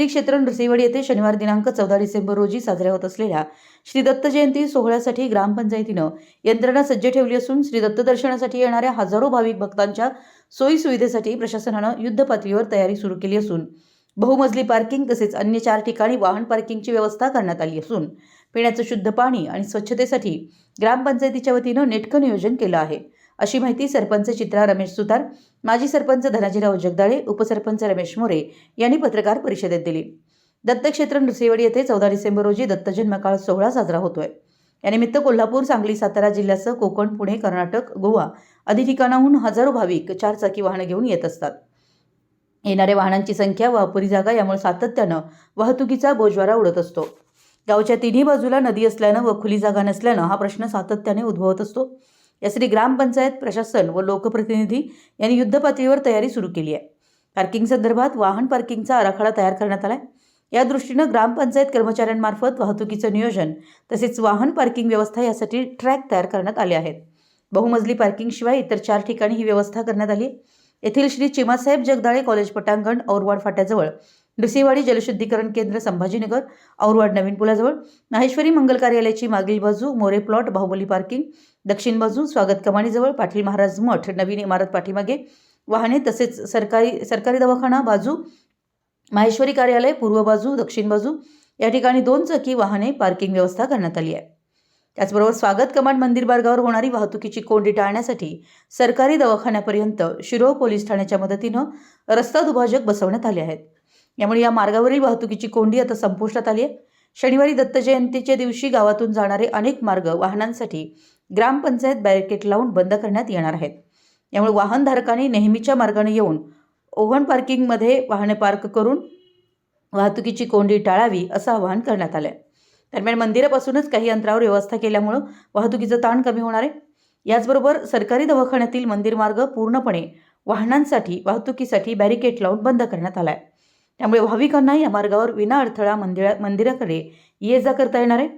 श्री क्षेत्र नृसिंहवाडी येथे शनिवार दिनांक चौदा डिसेंबर रोजी साजऱ्या होत असलेल्या श्री दत्त जयंती सोहळ्यासाठी ग्रामपंचायतीनं यंत्रणा सज्ज ठेवली असून श्री दत्त दर्शनासाठी येणाऱ्या हजारो भाविक भक्तांच्या सोयी सुविधेसाठी प्रशासनानं युद्ध पातळीवर तयारी सुरू केली असून बहुमजली पार्किंग तसेच अन्य चार ठिकाणी वाहन पार्किंगची व्यवस्था करण्यात आली असून पिण्याचं शुद्ध पाणी आणि स्वच्छतेसाठी ग्रामपंचायतीच्या वतीनं नेटकं नियोजन केलं आहे. अशी माहिती सरपंच चित्रा रमेश सुतार माजी सरपंच धनाजीराव जगदाळे उपसरपंच रमेश मोरे यांनी पत्रकार परिषदेत दिली. दत्तक्षेत्र नृसिंहवाडी येथे चौदा डिसेंबर रोजी दत्तजन्मकाळ सोहळा साजरा होतोय. यानिमित्त कोल्हापूर सांगली सातारा जिल्ह्यासह कोकण पुणे कर्नाटक गोवा आदी ठिकाणाहून हजारो भाविक चारचाकी वाहनं घेऊन येत असतात. येणाऱ्या वाहनांची संख्या व अपुरी जागा यामुळे सातत्यानं वाहतुकीचा बोजवारा उडत असतो. गावच्या तिन्ही बाजूला नदी असल्यानं व खुली जागा नसल्यानं हा प्रश्न सातत्याने उद्भवत असतो. यासाठी ग्रामपंचायत प्रशासन व लोकप्रतिनिधी यांनी युद्धपातळीवर तयारी सुरू केली आहे. पार्किंग संदर्भात वाहन पार्किंगचा आराखडा तयार करण्यात आला आहे या दृष्टीनं ग्रामपंचायत कर्मचाऱ्यांमार्फत वाहतुकीचं नियोजन तसेच वाहन पार्किंग व्यवस्था यासाठी ट्रॅक तयार करण्यात आले आहेत. बहुमजली पार्किंगशिवाय इतर चार ठिकाणी ही व्यवस्था करण्यात आली येथील श्री चिमासाहेब जगदाळे कॉलेज पटांगण औरवाड फाट्याजवळ नृसिंहवाडी जलशुद्धीकरण केंद्र संभाजीनगर औरवाड नवीन पुलाजवळ माहेश्वरी मंगल कार्यालयाची मागील बाजू मोरे प्लॉट बाहुबली पार्किंग दक्षिण बाजू स्वागत कमानीजवळ पाटील महाराज मठ नवीन इमारत पाठीमागे वाहने तसेच सरकारी सरकारी दवाखाना बाजू माहेश्वरी कार्यालय पूर्व बाजू दक्षिण बाजू या ठिकाणी दोन चाकी वाहने पार्किंग व्यवस्था करण्यात आली आहे. त्याचबरोबर स्वागत कमांड मंदिर मार्गावर होणारी वाहतुकीची कोंडी टाळण्यासाठी सरकारी दवाखान्यापर्यंत शिरोळ पोलीस ठाण्याच्या मदतीनं रस्ता दुभाजक बसवण्यात आले आहेत. यामुळे या मार्गावरील वाहतुकीची कोंडी आता संपुष्टात आली आहे. शनिवारी दत्त जयंतीच्या दिवशी गावातून जाणारे अनेक मार्ग वाहनांसाठी ग्रामपंचायत बॅरिकेड लावून बंद करण्यात येणार आहेत. यामुळे वाहनधारकांनी नेहमीच्या मार्गाने येऊन ओव्हन पार्किंगमध्ये वाहने पार्क करून वाहतुकीची कोंडी टाळावी असं आवाहन करण्यात आलं आहे दरम्यान मंदिरापासूनच काही अंतरावर व्यवस्था केल्यामुळं वाहतुकीचं ताण कमी होणार आहे. याचबरोबर सरकारी दवाखान्यातील मंदिर मार्ग पूर्णपणे वाहनांसाठी वाहतुकीसाठी बॅरिकेड लावून बंद करण्यात आला आहे त्यामुळे भाविकांना या मार्गावर विना अडथळा मंदिरा मंदिराकडे ये जा करता येणार आहे.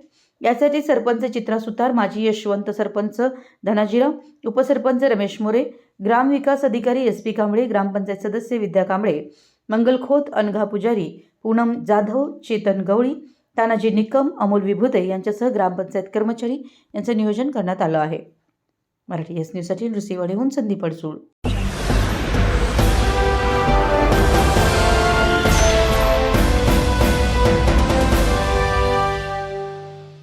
यासाठी सरपंच चित्रा सुतार माजी यशवंत सरपंच धनाजीराव उपसरपंच रमेश मोरे ग्रामविकास अधिकारी एस पी कांबळे ग्रामपंचायत सदस्य विद्या कांबळे मंगल खोत अनघा पुजारी पूनम जाधव चेतन गवळी तानाजी निकम अमोल विभुते यांच्यासह ग्रामपंचायत कर्मचारी यांचं नियोजन करण्यात आलं आहे. मराठी एस न्यूजसाठी नृसिंहवाडीहून संदीप अडसूळ.